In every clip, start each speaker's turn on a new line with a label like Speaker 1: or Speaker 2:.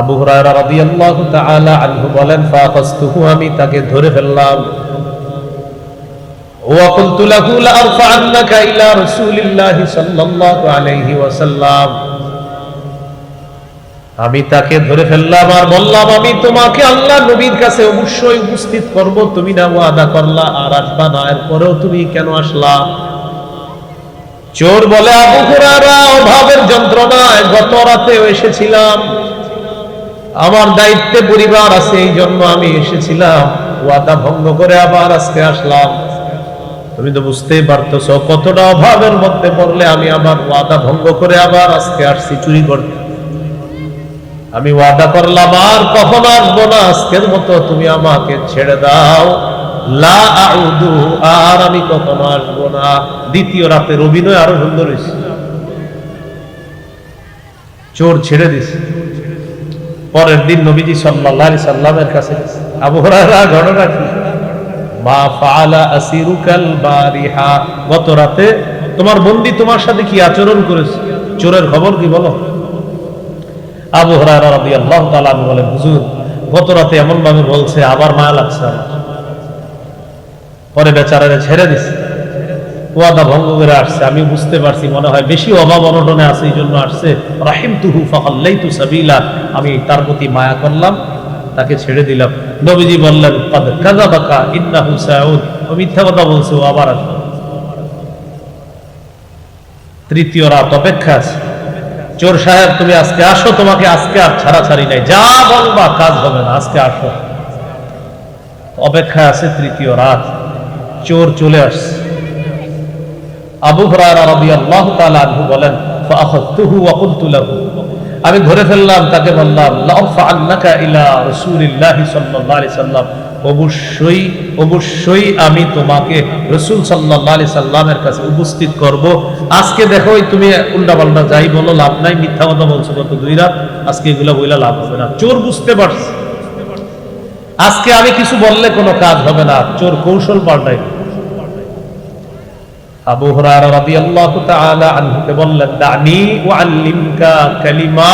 Speaker 1: আবু হুরায়রা রাদিয়াল্লাহু তাআলা আনহু বলেন, ফাকাসতুহু, আমি তাকে ধরে ফেললাম। ওয়া লাহু লা ইলা সাল্লাল্লাহু আলাইহি ওয়াসাল্লাম। আমি তাকে ধরে ফেললাম আর বললাম, আমি তোমাকে আল্লাহ নবীর কাছে অবশ্যই উপস্থিত করব। তুমি না ওয়াদা করলা আর আসবা না, এরপরেও তুমি কেন আসলা? চোর বলে আবু হুরায়রা, অভাবের যন্ত্রণায় গত রাতে এসেছিলাম। আমার দায়িত্বে পরিবার আছে, এই জন্য আমি এসেছিলাম। ওয়াদা ভঙ্গ করে আবার আজকে আসলাম। তুমি তো বুঝতেই পারতেছ, কতটা অভাবের মধ্যে পড়লে আমি আমার ওয়াদা ভঙ্গ করে আবার আজকে আসছি চুরি করতে। আমি ওয়াদা করলাম, আর কখন আসব না? আজকের মতো তুমি আমাকে ছেড়ে দাও। লা আউদু, আর আমি কখনো আসব না। দ্বিতীয় রাতের অভিনয় আরও সুন্দর হয়েছে। চোর ছেড়ে দিছে। পরের দিন নবীজি সাল্লাল্লাহু সাল্লামের কাছে। আবু ঘটনা কি? মা ফাআলা আসিরুকাল বারিহা। গত রাতে তোমার বন্দি তোমার সাথে কি আচরণ করেছে? চোরের খবর কি বলো? আবু হুরায়রা রাদিয়াল্লাহু তাআলা বলেন হুজুর, গত রাতে এমন ভাবে বলছে, আবার মায়া লাগছে পরে বেচারারে ছেড়ে দিছে। ওয়াদা ভঙ্গ করে আসছে। আমি বুঝতে পারছি, মনে হয় বেশি অভাব অনটনে আছে, এই জন্য আসছে। রাহিম তুহু ফাল্লাইতু সাবিলা। আমি তার প্রতি মায়া করলাম, তাকে ছেড়ে দিলাম। নবীজি বললেন, কাদ কাযাবাকা, ইন্নাহু সাউদ। ও মিথ্যা কথা বলছে, ও আবার আসবে তৃতীয় রাত অপেক্ষা আছে। চোর সাহেব, তুমি আজকে আসো, তোমাকে আজকে আর ছাড়া ছাড়ি নাই। যা বলবা, কাজ হবে না, আজকে আসো। অপেক্ষা আছে তৃতীয় রাত। চোর চলে আসছে। আবু হুরায়রা রাদিয়াল্লাহু তাআলা আনহু বলেন, ফাআখাযতুহু ওয়া কুলতু আমি ধরে ফেললাম, তাকে বললাম লাফআন্নাকা ইলা রাসূলিল্লাহি সাল্লাল্লাহু আলাইহি সাল্লাম। অবশ্যই অবশ্যই আমি তোমাকে রসুল সাল্লাল্লাহু আলাইহি সাল্লামের কাছে উপস্থিত করব। আজকে দেখো তুমি উল্টা পাল্টা যাই বলো, লাভ নাই। মিথ্যা কথা বলছো গত দুই রাত। আজকে এগুলো বইলা লাভ হবে না। চোর বুঝতে পারছে। আজকে আমি কিছু বললে কোনো কাজ হবে না। চোর কৌশল পাল্টাই আবু হুরায়রা রাদিয়াল্লাহু তাআলা বললেন, দানি কালিমাত।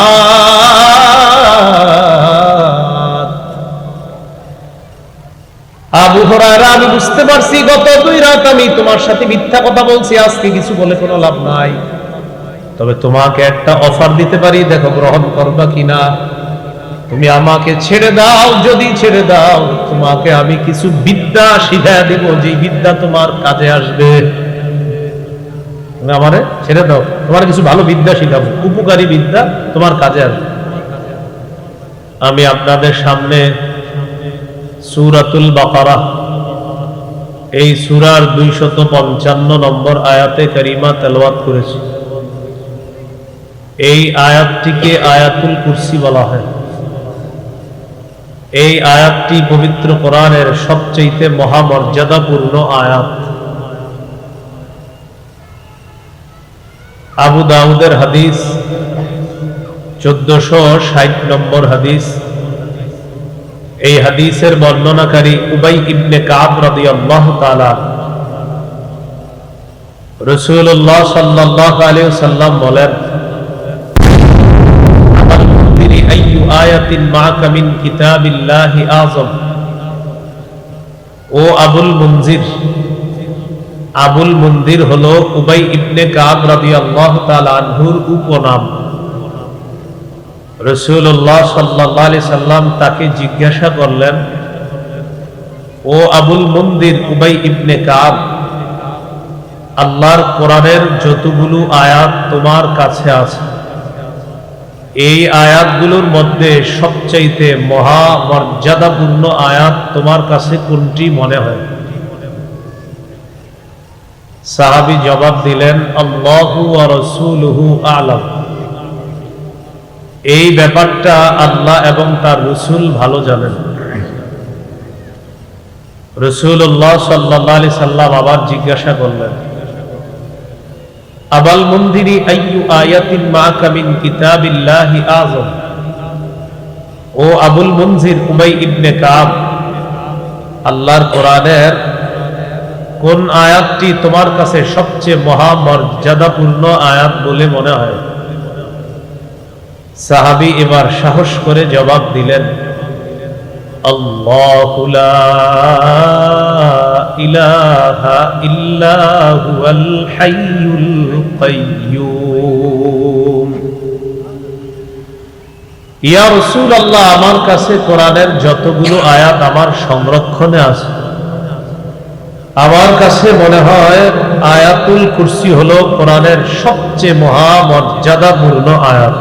Speaker 1: আবু হুরায়রা, আমি বুঝতে পারছি, গত দুই রাত আমি তোমার সাথে মিথ্যা কথা বলছি, আজকে কিছু বলে কোনো লাভ নাই। তবে তোমাকে একটা অফার দিতে পারি, দেখো গ্রহণ করবা কিনা। তুমি আমাকে ছেড়ে দাও, যদি ছেড়ে দাও, তোমাকে আমি কিছু বিদ্যা শিখায় দেব যে বিদ্যা তোমার কাজে আসবে। তুমি আমারে ছেড়ে দাও। তোমার কিছু ভালো বিদ্যা শিখাবো। উপকারী বিদ্যা তোমার কাজে আসবে। আমি আপনাদের সামনে সুরাতুল বাকারা, এই সুরার দুইশত পঞ্চান্ন নম্বর আয়াতে কারিমা তেলওয়াত করেছি। এই আয়াতটিকে আয়াতুল কুরসি বলা হয়। এই আয়াতটি পবিত্র কোরআনের সবচেয়ে মহামর্যাদাপূর্ণ আয়াত। আবু দাউদের হাদিস, চোদ্দশো ষাট নম্বর হাদিস। এই হাদিসের বর্ণনাকারী উবাই ইবনে কাব রাদিয়াল্লাহু তাআলা রাসূলুল্লাহ সাল্লাল্লাহু আলাইহি সাল্লাম বলেন আয়াতিন মিন কিতাবিল্লাহি আযম। ও আবুল মুনজির আবুল মন্দির হলো উবাই ইবনে কাব রাদিয়াল্লাহু তাআলা আনহুর উপনাম। রাসূলুল্লাহ সাল্লাল্লাহু আলাইহি সাল্লাম তাকে জিজ্ঞাসা করলেন, ও আবুল মন্দির উবাই ইবনে কাব, আল্লাহর কোরআনের যতগুলো আয়াত তোমার কাছে আছে, এই আয়াতগুলোর মধ্যে সবচাইতে মহা মর্যাদাপূর্ণ আয়াত তোমার কাছে কোনটি মনে হয়? সাহাবি জবাব দিলেন রাসূলুহু এই ব্যাপারটা আল্লাহ এবং তার রসুল ভালো জানেন। রসুল্লাহ সাল্লাহ আলি সাল্লাম আবার জিজ্ঞাসা করলেন, আবাল মন্দিরি আইয়ু আয়াতিন মা কামিন কিতাবিল্লাহি আযম? ও আবুল মনজির উমাই ইবনে কাব, আল্লাহর কোরআনের কোন আয়াতটি তোমার কাছে সবচেয়ে মহামর্যাদাপূর্ণ আয়াত বলে মনে হয়? সাহাবি এবার সাহস করে জবাব দিলেন ইয়া রসুল আল্লাহ আমার কাছে কোরআনের যতগুলো আয়াত আমার সংরক্ষণে আছে আমার কাছে মনে হয় আয়াতুল কুরসি হলো কোরআনের সবচেয়ে মহামর্যাদাপূর্ণ আয়াত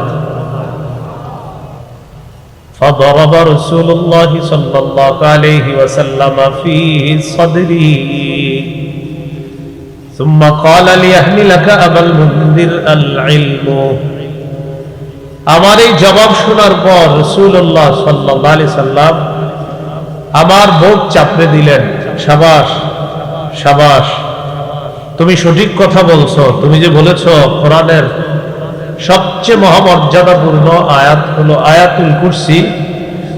Speaker 1: فضرب رسول الله صلى الله عليه وسلم في صدري ثم قال ليحملك أبا المنذر العلم আমার এই জবাব শোনার পর রসুল্লাহ সাল্লাহ সাল্লাম আমার বুক চাপড়ে দিলেন সাবাস সাবাস তুমি সঠিক কথা বলছো তুমি যে বলেছ কোরআনের সবচেয়ে মহামর্যাদাপূর্ণ আয়াত হলো আয়াতুল কুরসি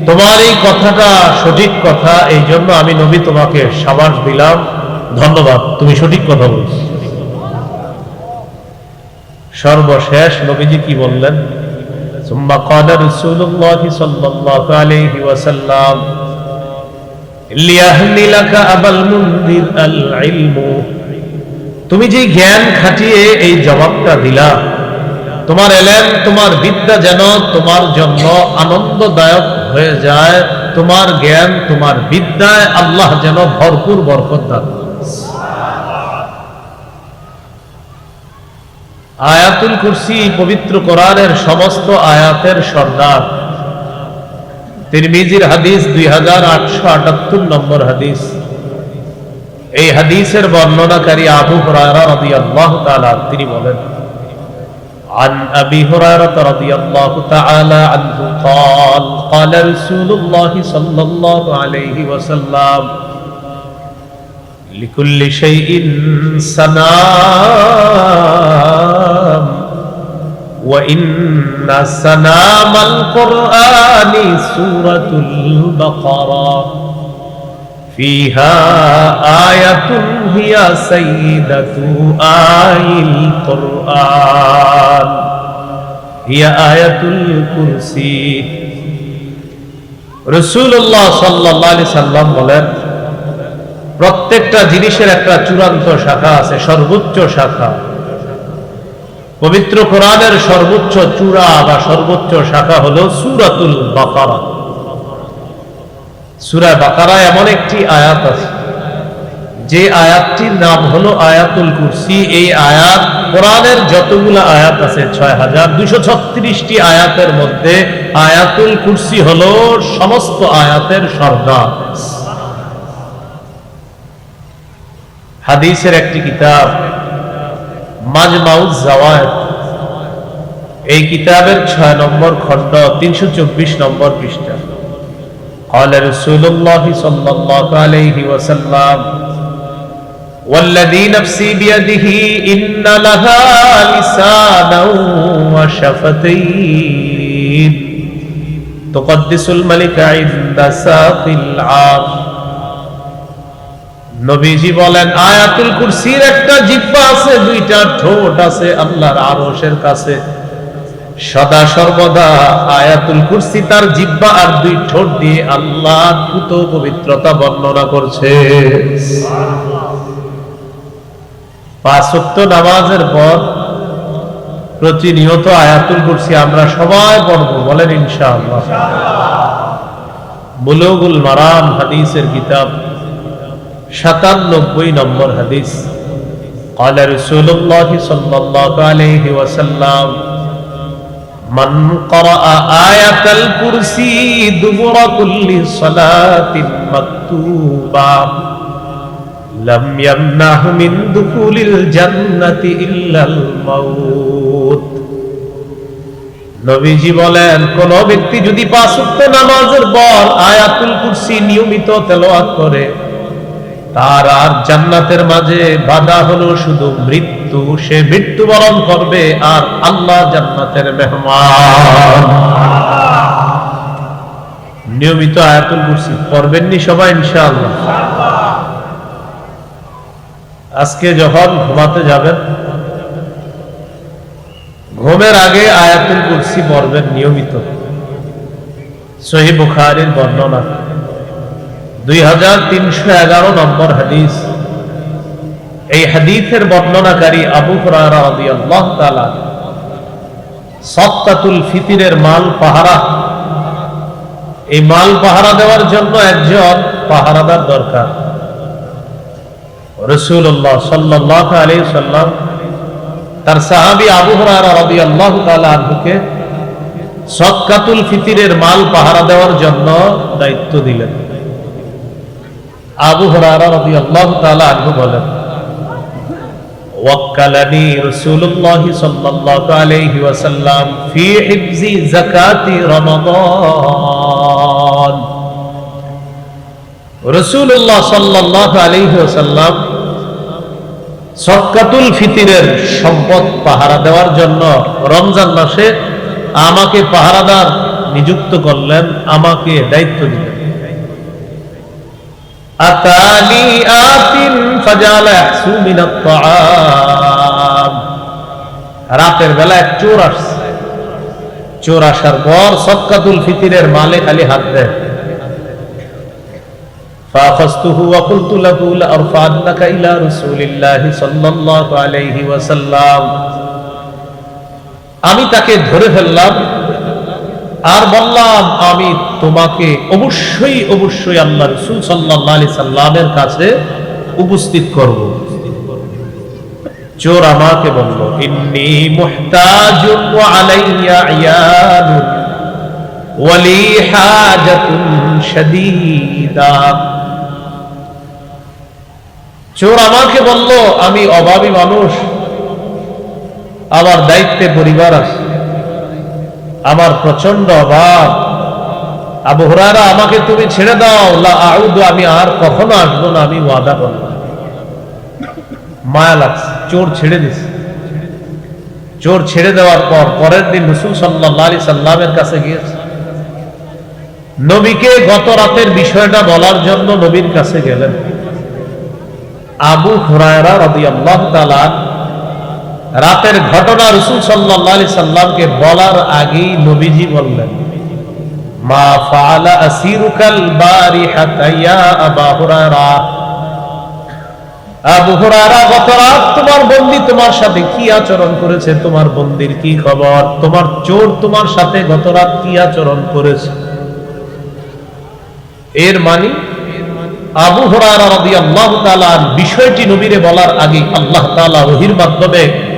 Speaker 1: তোমার এই কথাটা সঠিক কথা এই জন্য আমি নবী তোমাকে সাবাস দিলাম ধন্যবাদ তুমি সঠিক কথা বলছো সর্বশেষ নবীজি কি বললেন ثم قال رسول الله صلى الله عليه وسلم লিয়াহনিলাকা আবাল মুনদির আল ইলমু। তুমি যে জ্ঞান খাটিয়ে এই জবাবটা দিলা, তোমার এলেন তোমার বিদ্যা যেন তোমার জন্য আনন্দদায়ক হয়ে যায়, তোমার জ্ঞান, তোমার বিদ্যায় আল্লাহ যেন ভরপুর বরকত দান আয়াতুল কুরসি পবিত্র কোরআনের সমস্ত আয়াতের সর্দার। তিরমিজির হাদিস দুই হাজার আটশো আটাত্তর নম্বর হাদিস এই হাদিসের বর্ণনাকারী আবু হুরায়রা রাদিয়াল্লাহু তাআলা তিনি বলেন عن أبي هريرة رضي الله تعالى عنه قال قال رسول الله صلى الله عليه وسلم لكل شيء سنام وإن سنام القرآن سورة البقرة فيها آية هي سيدة آي القرآن هي آية الكرسي رسول الله صلى الله عليه وسلم বলেন প্রত্যেকটা জিনিসের একটা চূড়ান্ত শাখা আছে সর্বোচ্চ শাখা পবিত্র কোরআনের সর্বোচ্চ চূড়া বা সর্বোচ্চ শাখা হলো সুরাতুল বাকারা। সুরা বাকারা এমন একটি আয়াত আছে। যে আয়াতটির নাম হলো আয়াতুল কুরসি। এই আয়াত কোরআনের যতগুলো আয়াত আছে, ছয় হাজার দুইশো ছত্রিশটি আয়াতের মধ্যে আয়াতুল কুরসি হলো সমস্ত আয়াতের সর্দার। হাদিসের একটি কিতাব মাজমাউজ জাওয়ায়েদ এই কিতাবের ছয় নম্বর খণ্ড তিনশো চব্বিশ নম্বর পৃষ্ঠা قال رسول الله صلى الله عليه وسلم والذي نفسي بيده إن لها لسانا وشفتين تقدس الملك عند ساق العرش নবীজি বলেন, আয়াতুল কুরসির একটা জিব্বা আছে, দুইটা ঠোঁট আছে আল্লাহর আরশের কাছে। সদা সর্বদা আয়াতুল কুরসি তার জিব্বা আর দুই ঠোঁট দিয়ে আল্লাহ পুত পবিত্রতা বর্ণনা করছে। পাঁচ নামাজের পর প্রতিনিয়ত আয়াতুল কুরসি আমরা সবাই পড়ব, বলেন ইনশাআল্লাহ। বুলুগুল মারাম হাদিসের কিতাব। সাতানব্বই নম্বর হাদিস قال رسول الله صلى الله عليه وسلم من قرأ آية الكرسي دبر كل صلاة مكتوبة لم يمنعه من دخول الجنة إلا الموت নবীজি বলেন কোন ব্যক্তি যদি পাঁচ ওয়াক্ত নামাজের পর আয়াতুল কুরসি নিয়মিত তেলাওয়াত করে তার আর জান্নাতের মাঝে বাধা হলো শুধু মৃত্যু। সে মৃত্যুবরণ করবে আর আল্লাহ জান্নাতের মেহমান। নিয়মিত আয়াতুল কুরসি পড়বেননি সবাই, ইনশাআল্লাহ। আজকে যখন ঘুমাতে যাবেন, ঘুমের আগে আয়াতুল কুরসি পড়বেন নিয়মিত। সহি বুখারীর বর্ণনা। দুই হাজার তিনশো এগারো নম্বর হাদিস। এই হাদিসের বর্ণনাকারী আবু তাআলা সত্তাতুল ফিতিরের মাল পাহারা। এই মাল পাহারা দেওয়ার জন্য একজন পাহারাদার দরকার। রসুল্লাহ সাল্লাহ আলী সাল্লাম তার সাহাবি আবু হরারা আল্লাহ আনহুকে সৎকাতুল ফিতিরের মাল পাহারা দেওয়ার জন্য দায়িত্ব দিলেন। আবু হরারা তাআলা আনহু বলেন, ওয়াক্কালানি রাসূলুল্লাহ সাল্লাল্লাহু আলাইহি ওয়াসাল্লাম ফি হিফজি যাকাতি রমাদান। রাসূলুল্লাহ সাল্লাল্লাহু আলাইহি ওয়াসাল্লাম ফিতিরের সম্পদ পাহারা দেওয়ার জন্য রমজান মাসে আমাকে পাহারাদার নিযুক্ত করলেন, আমাকে দায়িত্ব দিলেন। আতানি আতিন ফাজালা ইয়াহসু মিনাত তাআম রাতের বেলা এক চোর আসছে চোর আসার পর সক্কাতুল ফিতিরের মালে খালি হাত দেয় فأخذته وقلت له لأرفعنك إلى رسول الله صلى الله عليه وسلم আমি তাকে ধরে ফেললাম আর বললাম, আমি তোমাকে অবশ্যই অবশ্যই আল্লাহ রসুল সাল্লাহ আলি সাল্লামের কাছে উপস্থিত করব। চোর আমাকে বলল, ইন্নি মুহতাজুন আলাইয়া ইয়ালুন ওয়ালি হাজাতুন শাদীদা। চোর আমাকে বলল, আমি অভাবী মানুষ, আমার দায়িত্বে পরিবার আছে। আমার প্রচণ্ড অভাব আবু হুরারা আমাকে তুমি ছেড়ে দাও। আউদু, আমি আর কখনো আসব না, আমি ওয়াদা করব। মায়া লাগছে, চোর ছেড়ে দিছে। চোর ছেড়ে দেওয়ার পর পরের দিন রসুল সাল্লাহ আলি সাল্লামের কাছে গিয়েছে। নবীকে গত রাতের বিষয়টা বলার জন্য নবীর কাছে গেলেন। আবু হুরায়রা রাদিয়াল্লাহু তাআলা রাতের ঘটনা রসুল আলাইহি সাল্লামকে বলার আগেই নবীজি বললেন, মা ফাআলা আসিরুকাল বারিহাতা ইয়া আবা হুরায়রা। আবু হুরায়রা, গত রাত তোমার বন্দি তোমার সাথে কি আচরণ করেছে? তোমার বন্দির কি খবর? তোমার চোর তোমার সাথে গত রাত কি আচরণ করেছে? এর মানে আবু হরারা রাদিয়াল্লাহু তাআলা বিষয়টি নবীরে বলার আগে আল্লাহ তাআলা ওহীর মাধ্যমে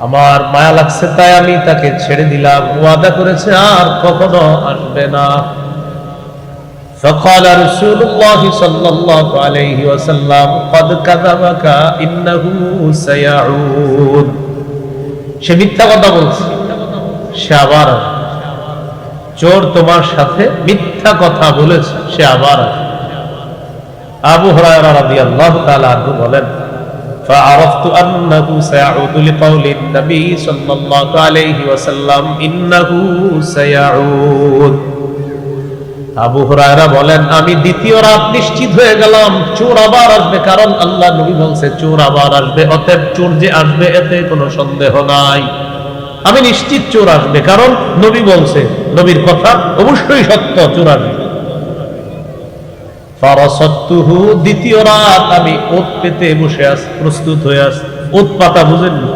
Speaker 1: আমার মায়া লাগছে তাই আমি তাকে ছেড়ে দিলাম ওয়াদা করেছে আর কখনো আসবে না فقال رسول الله صلى الله عليه وسلم قد كذبك انه سيعود সে মিথ্যা কথা বলছে সে আবার আসবে চোর তোমার সাথে মিথ্যা কথা বলেছে সে আবার আসবে আবু হরায়রা রাদিয়াল্লাহু তাআলা আনহু বলেন فعرفت أنه سيعود لقول النبي صلى الله عليه وسلم إنه سيعود আবু হুরায়রা বলেন আমি দ্বিতীয় রাত নিশ্চিত হয়ে গেলাম চোর আবার আসবে কারণ আল্লাহ নবী বলছে চোর আবার আসবে অতএব চোর যে আসবে এতে কোনো সন্দেহ নাই আমি নিশ্চিত চোর আসবে কারণ নবী বলছে নবীর কথা অবশ্যই সত্য চোর আসবে ফারাসাত্তুহু দ্বিতীয় রাত আমি ওত পেতে বসে আছি প্রস্তুত হয়ে আছি ওত পাতা বুঝেননি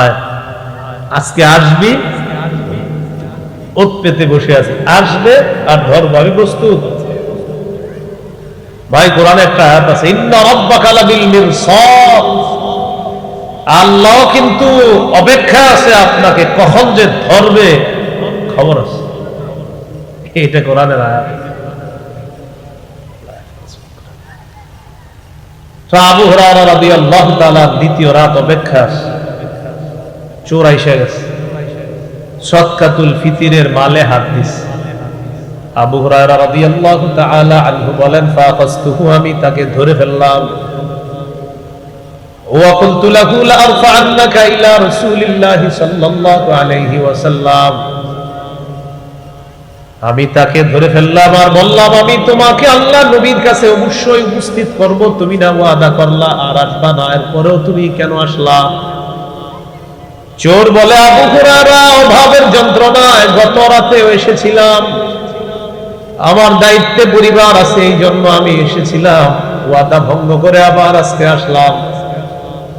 Speaker 1: আয় আজকে আসবি? ওত পেতে বসে আছে আসবে আর ধরবো, আমি প্রস্তুত। ভাই, কোরআনে একটা আয়াত আছে, ইন্না রাব্বাকা লাবিল মিরসাদ। আল্লাহ কিন্তু অপেক্ষা আছে আপনাকে কখন যে ধরবে। খবর আছে। এটা কোরআনের আয়াত তো আবু হুরায়রা রাদিয়াল্লাহু তাআলা দ্বিতীয় রাত অপেক্ষা আছে চোর আইসা গেছে সদকাতুল ফিতিরের মালে হাত দিস আবু হুরায়রা রাদিয়াল্লাহু তাআলা আনহু বলেন ফাকাসতুহু আমি তাকে ধরে ফেললাম وقلت له لأرفعنك إلى رسول الله صلى الله عليه وسلم আমি তাকে ধরে ফেললাম আর বললাম, আমি তোমাকে আল্লাহ নবীর কাছে অবশ্যই উপস্থিত করব। তুমি না ওয়াদা করলা আর আসবা না। এরপরেও তুমি কেন আসলা? চোর বলে, আবু হুরায়রা, অভাবের যন্ত্রণায় গত রাতেও এসেছিলাম। আমার দায়িত্বে পরিবার আছে, এই জন্য আমি এসেছিলাম। ওয়াদা ভঙ্গ করে আবার আজকে আসলাম।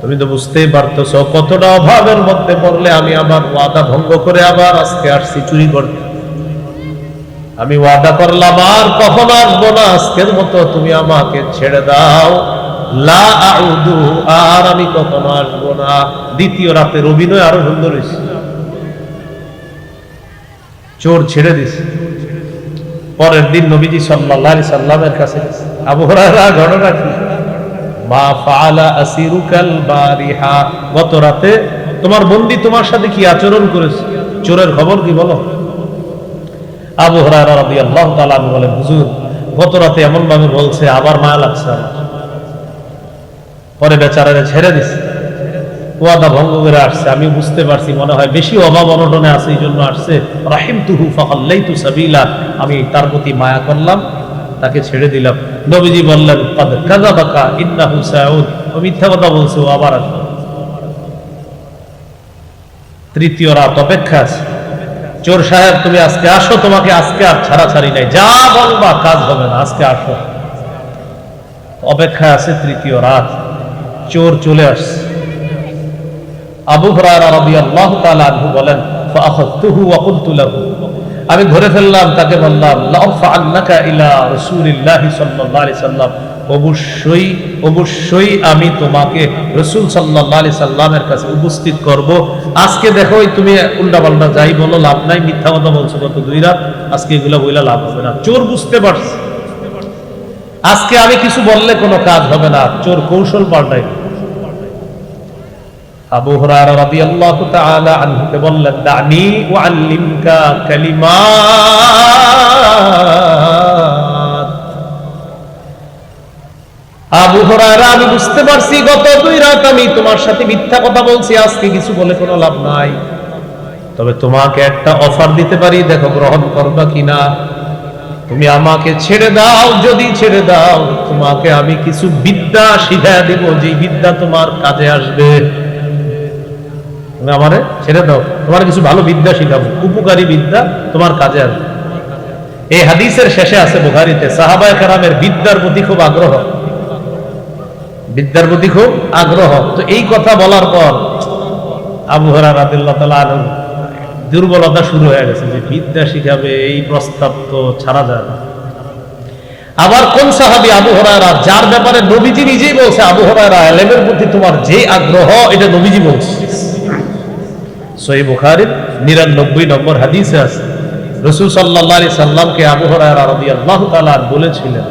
Speaker 1: তুমি তো বুঝতেই পারতেছ, কতটা অভাবের মধ্যে পড়লে আমি আমার ওয়াদা ভঙ্গ করে আবার আজকে আসছি, চুরি করতে। আমি ওয়াদা করলাম, আর কখন আসব না? আজকের মতো তুমি আমাকে ছেড়ে দাও। লা আউদু, আর আমি কখনো আসব না। দ্বিতীয় রাতের অভিনয় আরও সুন্দর হয়েছে। চোর ছেড়ে দিছে। পরের দিন নবীজি সাল্লাল্লাহু আলাইহি সাল্লামের কাছে। আবু হুরায়রা ঘটনা কি? মা ফাআলা আসিরুকাল বারিহা। গত রাতে তোমার বন্দি তোমার সাথে কি আচরণ করেছে? চোরের খবর কি বলো? আবু হুরায়রা রাদিয়াল্লাহু তাআলা আনহু বলেন, হুজুর, গত রাতে এমন ভাবে বলছে, আবার মায়া লাগছে। পরে বেচারারে ছেড়ে দিছে। ওয়াদা ভঙ্গ করে আসছে। আমি বুঝতে পারছি, মনে হয় বেশি অভাব অনটনে আছে, এই জন্য আসছে। রাহিম তুহু ফাকাল্লাইতু সাবিলা। আমি তার প্রতি মায়া করলাম, তাকে ছেড়ে দিলাম। নবীজি বললেন, কাদ ও মিথ্যা কথা বলছে, ও আবার আসবে। তৃতীয় রাত অপেক্ষা আছে। চোর সাহেব, তুমি আজকে আসো, তোমাকে আজকে আর ছাড়াছাড়ি নাই। যা বলবা, কাজ হবে না, আজকে আসো। অপেক্ষা আছে তৃতীয় রাত, চোর চলে আসছে। আবু আনহু বলেন আমি ধরে ফেললাম, তাকে বললাম অবশ্যই অবশ্যই আমি তোমাকে রাসূল সাল্লাল্লাহু আলাইহি সাল্লামের কাছে উপস্থিত করব। আজকে দেখো তুমি উল্টাপাল্টা যাই বলো, লাভ নাই, মিথ্যা কথা বলছো গত দুই রাত। আজকে এগুলো বইলা লাভ হবে না। চোর বুঝতে পারছে। আজকে আমি কিছু বললে কোনো কাজ হবে না। চোর কৌশল পাল্টাই আবু বললেন আবু হুরায়রা, আমি বুঝতে পারছি, গত দুই রাত আমি তোমার সাথে মিথ্যা কথা বলছি, আজকে কিছু বলে কোনো লাভ নাই। তবে তোমাকে একটা অফার দিতে পারি, দেখো গ্রহণ করবা কিনা। তুমি আমাকে ছেড়ে দাও, যদি ছেড়ে দাও, তোমাকে আমি কিছু বিদ্যা শিখা যে বিদ্যা তোমার কাজে আসবে। তুমি আমারে ছেড়ে দাও, তোমার কিছু ভালো বিদ্যা শিখাবো, উপকারী বিদ্যা তোমার কাজে আসবে। এই হাদিসের শেষে আছে বুখারিতে, সাহাবায়ে কেরামের বিদ্যার প্রতি খুব আগ্রহ। বিদ্যার প্রতি খুব আগ্রহ। তো এই কথা বলার পর আবু হরা রাদিল্লাহ তাআলা আনহু দুর্বলতা শুরু হয়ে গেছে যে বিদ্যা শিখাবে, এই প্রস্তাব তো ছাড়া যায় না। আবার কোন সাহাবি আবু হরায়রা, যার ব্যাপারে নবীজি নিজেই বলছে, আবু হরায়রা, এলেমের প্রতি তোমার যে আগ্রহ, এটা নবীজি বলছে। সহি বুখারীর নিরানব্বই নম্বর হাদিসে আছে। রসুল সাল্লাহ সাল্লামকে আবু হরায়রা আল্লাহ তালা কিয়ামতিলেন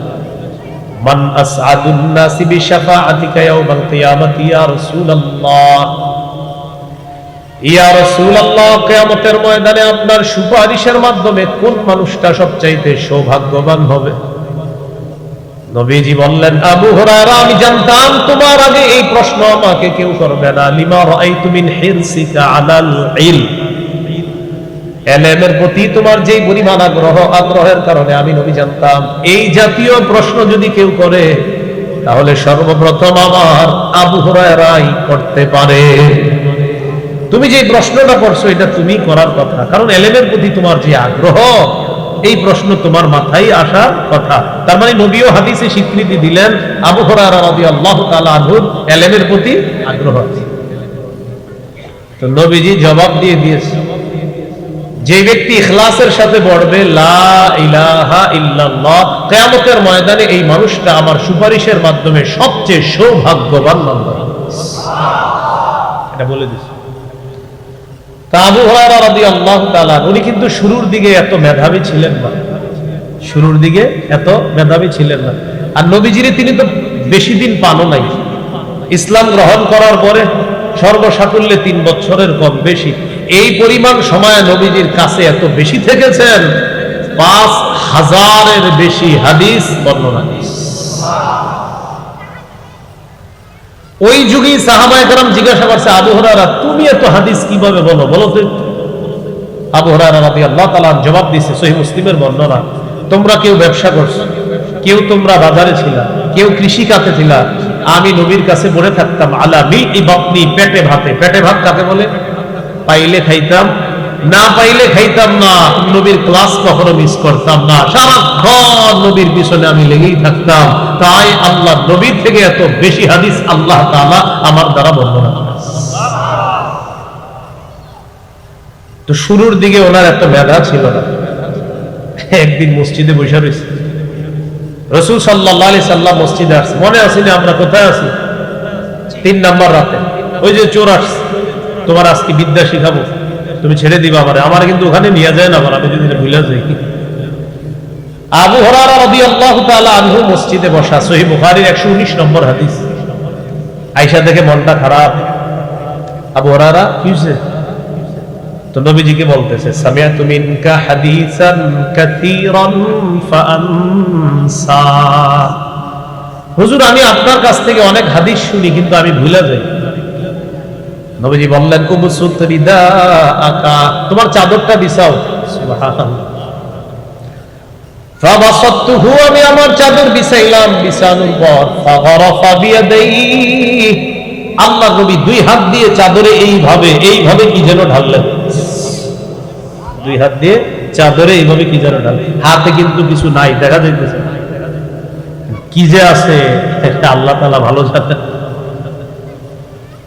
Speaker 1: ইয়া ময়দানে আপনার সুপারিশের মাধ্যমে কোন মানুষটা সবচাইতে সৌভাগ্যবান হবে? নবীজি বললেন, আবু আমি জানতাম তোমার আগে এই প্রশ্ন আমাকে কেউ করবে না। লিমা রাআইতু মিন হিরসিকা আলাল ইলম। এলেমের প্রতি তোমার যেই পরিমাণ আগ্রহ, আগ্রহের কারণে আমি নবী জানতাম। এই জাতীয় প্রশ্ন যদি কেউ করে, তাহলে সর্বপ্রথম আমার আবু হুরায়রাই করতে পারে। তুমি যে প্রশ্নটা করছ, এটা তুমি করার কথা। কারণ এলেমের প্রতি তোমার যে আগ্রহ, এই প্রশ্ন তোমার মাথায় আসার কথা। তার মানে নবীও হাদিসে স্বীকৃতি দিলেন, আবু রাদিয়াল্লাহু তাআলা এলেমের প্রতি আগ্রহ। তো নবীজি জবাব দিয়ে দিয়েছে। যে ব্যক্তি ইখলাসের সাথে পড়বে, লা ইলাহা ইল্লাল্লাহ, কিয়ামতের ময়দানে এই মানুষটা আমার সুপারিশের মাধ্যমে সবচেয়ে সৌভাগ্যবান বান্দা এটা বলে দিছি। তা আবু হুরায়রা রাদিয়াল্লাহু তাআলা, উনি কিন্তু শুরুর দিকে এত মেধাবী ছিলেন না। শুরুর দিকে এত মেধাবী ছিলেন না। আর নবীজিরে তিনি তো বেশি দিন পানো নাই। ইসলাম গ্রহণ করার পরে সর্বসাকুল্যে তিন বছরের কম বেশি। এই পরিমাণ সময় নবীজির কাছে এত বেশি থেকেছেন? পাঁচ হাজারের বেশি হাদিস বর্ণনা ওই যুগেই সাহাবায়ে কারাম জিজ্ঞাসা করছে, আবু হুরায়রা, তুমি এত হাদিস কীভাবে বলো? বলো তো। আবু হুরায়রা রাদিয়াল্লাহু তাআলা জবাব দিয়েছে, সহিহ মুসলিমের বর্ণনা। তোমরা কেউ ব্যবসা করছ, কেউ তোমরা বাজারে ছিলা, কেউ কৃষি কাতে ছিলা। আমি নবীর কাছে বলে থাকতাম, আলা মিল ইবাতনি পেটে ভাতে। পেটে ভাত কাকে বলে? পাইলে খাইতাম, না পাইলে খাইতাম না। নবীর ক্লাস কখনো মিস করতাম না। সারাক্ষণ নবীর পিছনে আমি লেগেই থাকতাম। তাই আল্লাহ নবীর থেকে এত বেশি হাদিস আল্লাহ তাআলা আমার দ্বারা বর্ণনা তো শুরুর দিকে ওনার একটা মেধা ছিল না। একদিন মসজিদে বসে রয়েছে। রসুল সাল্লাহ আলি সাল্লাম মসজিদে আসছে। মনে আছে না আমরা কোথায় আছি? তিন নাম্বার রাতে। ওই যে চোর আসছে। তোমার আজকে বিদ্যা শিখাবো। তুমি ছেড়ে দিবা আমারে। আমার কিন্তু ওখানে নিয়ে যায় না আমি যদি ভুলে যাই। আবু আনহু মসজিদে বসা। সহিহ বুখারীর 119 নম্বর হাদিস। দেখে মনটা খারাপ। আবু হরারা কি হয়েছে তো নবীজিকে বলতেছে হাদিসান কাসীরান ফাআনসা। হুজুর, আমি আপনার কাছ থেকে অনেক হাদিস শুনি, কিন্তু আমি ভুলে যাই। নবীজি বললেন তোমার চাদরটা বিছাও। আমি আমার চাদর বিছাইলাম, বিছানোর পর আল্লাহ নবী দুই হাত দিয়ে চাদরে এইভাবে এইভাবে কি যেন ঢাললেন? দুই হাত দিয়ে চাদরে এইভাবে কি যেন ঢাল হাতে কিন্তু কিছু নাই, দেখা যাইতেছে। কি যে আছে আল্লাহ তালা ভালো জানেন।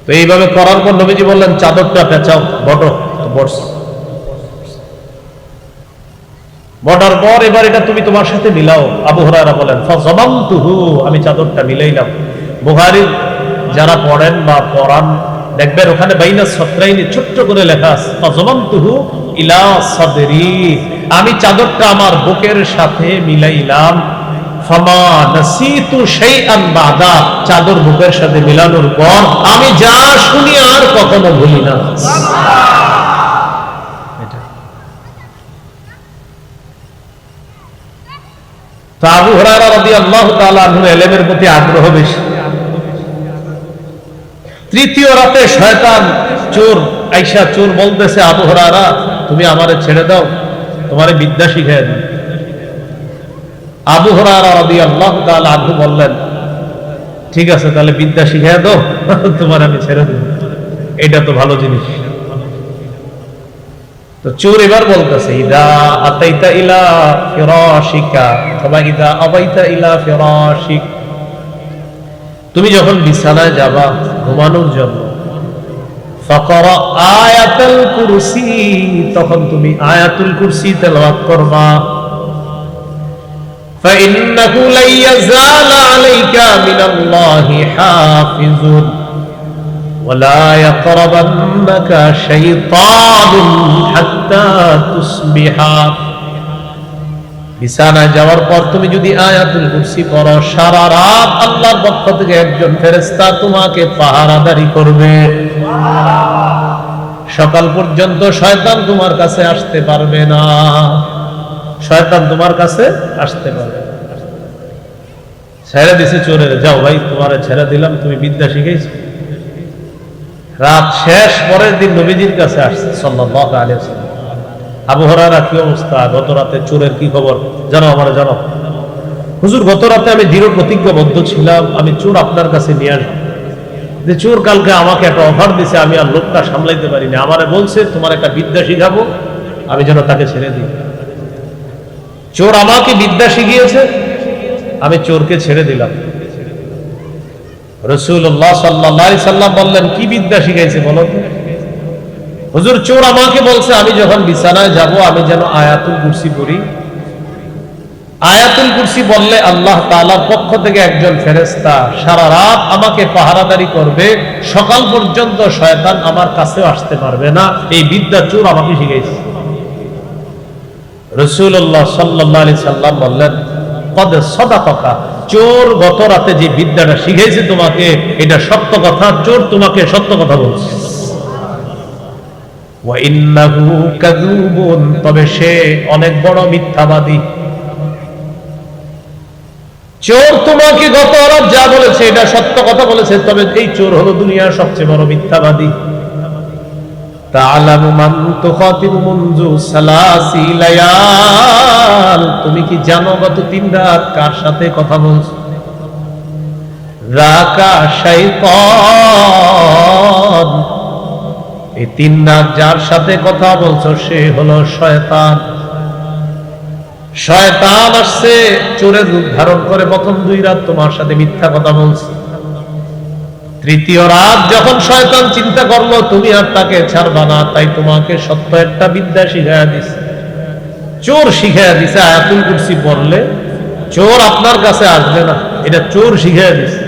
Speaker 1: তো এইভাবে করার পর নবীজি বললেন, চাদরটা পেঁচাও, বটো বটস। বটার পর এবার এটা তুমি তোমার সাথে মিলাও। আবু হরারা বলেন ফজমামতুহু আমি চাদরটা মিলাইলাম। বুহারির যারা পড়েন বা পড়ান, দেখবেন ওখানে বাইনা সত্রাইনি ছোট্ট করে লেখা আছে ফজমামতুহু ইলা সদরি। আমি চাদরটা আমার বুকের সাথে মিলাইলাম। চাদর বুকের সাথে মিলানোর পর আমি যা শুনি আর কখনো ভুলি না। আবু তাআলা আনহু প্রতি আগ্রহ বেশি। তৃতীয় রাতে শয়তান চোর, আইসা চোর বলতেছে, আবু হুরায়রা, তুমি আমারে ছেড়ে দাও, তোমারে বিদ্যা শিখিয়ে দিই। আবু তাআলা বললেন, ঠিক আছে, তাহলে বিদ্যা শিখিয়ে দাও, তোমার আমি ছেড়ে দেব। এটা তো ভালো জিনিস। তো চোর এবার বলতেছে, ইদা আতাইতা ইলা ফিরাশিকা, অথবা ইদা আবাইতা ইলা ফিরাশিক। তুমি যখন বিছানায় যাবা ঘুমানোর জন্য, ফাকরা আয়াতুল কুরসি, তখন তুমি আয়াতুল কুরসি তেলাওয়াত করবা। فإنه لن يزال عليك من الله حافظ ولا يقربنك شيطان حتى تصبح বিছানায় যাওয়ার পর তুমি যদি আয়াতুল কুরসি পড়ো সারা রাত আল্লাহর পক্ষ থেকে একজন ফেরেশতা তোমাকে পাহারাদারি করবে সকাল পর্যন্ত শয়তান তোমার কাছে আসতে পারবে না শয়তান তোমার কাছে আসতে পারবে না। ছেড়ে দিছে চোরের। যাও ভাই, তোমার ছেড়ে দিলাম, তুমি বিদ্যা শিখেছো রাত শেষ পরের দিন নবীজির কাছে আসছে ওয়াসাল্লাম। আবু কি অবস্থা? গত রাতে চোরের কি খবর? জানো আমার, জানো? হুজুর, গত রাতে আমি দৃঢ় প্রতিজ্ঞাবদ্ধ ছিলাম, আমি চোর আপনার কাছে নিয়ে আসব। যে চোর কালকে আমাকে একটা অফার দিছে, আমি আর লোকটা সামলাইতে পারিনি। আমারে বলছে, তোমার একটা বিদ্যা শিখাবো, আমি যেন তাকে ছেড়ে দিই। চোর আমাকে বিদ্যা শিখিয়েছে, আমি চোরকে ছেড়ে দিলাম। রসুল্লাহ সাল্লাহ সাল্লাম বললেন, কি বিদ্যা শিখাইছে বলো হুজুর, চোর আমাকে বলছে, আমি যখন বিছানায় যাব, আমি যেন আয়াতুল কুরসি পড়ি। আয়াতুল কুরসি বললে, আল্লাহ তাআলার পক্ষ থেকে একজন ফেরেশতা সারা রাত আমাকে পাহারাদারি করবে, সকাল পর্যন্ত শয়তান আমার কাছেও আসতে পারবে না। এই বিদ্যা চোর আমাকে শিখাইছে। রসুল্লাহ সাল্লাম বললেন চোর গত রাতে যে বিদ্যাটা শিখেছে তোমাকে, এটা সত্য কথা, চোর তোমাকে সত্য কথা বলছে। তবে সে অনেক বড় মিথ্যাবাদী। চোর তোমাকে গত রাত যা বলেছে, এটা সত্য কথা বলেছে, তবে এই চোর হলো দুনিয়ার সবচেয়ে বড় মিথ্যাবাদী। তুমি কি জানো গত তিন রাত কার সাথে কথা বলছো? এই তিন রাত যার সাথে কথা বলছো সে হলো শয়তান। শয়তান আসছে, চোরের রূপ ধারণ করে প্রথম দুই রাত তোমার সাথে মিথ্যা কথা বলছে। তৃতীয় রাত যখন শয়তান চিন্তা করল, তুমি আর তাকে ছাড়বা না, তাই তোমাকে সত্য একটা বিদ্যা শিখাইয়া দিছে। চোর শিখাইয়া দিছে, আয়াতুল কুরসি পড়লে চোর আপনার কাছে আসবে না, এটা চোর শিখাইয়া দিছে।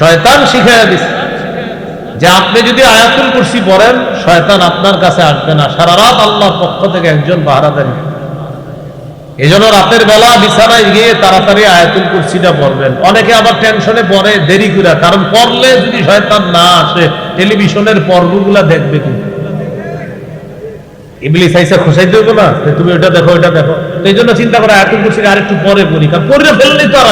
Speaker 1: শয়তান শিখাইয়া দিছে। যে আপনি যদি আয়াতুল কুরসি পড়েন, শয়তান আপনার কাছে আসবে না। সারা রাত আল্লাহর পক্ষ থেকে একজন পাহারাদারি এই জন্য রাতের বেলা বিছানায় গিয়ে তাড়াতাড়ি আয়াতুল কুরসিটা পড়বেন। অনেকে আবার টেনশনে পড়ে দেরি করে কারণ পড়লে যদি শয়তান না আসে টেলিভিশনের পর্বগুলা দেখবে তুমি ইবলিস আইসা খোসাই দেবো না? তুমি ওটা দেখো ওটা দেখো। এই জন্য চিন্তা করে আয়াতুল কুরসিটা আরেকটু পরে পড়ি, কারণ পড়ে ফেললেই তো আর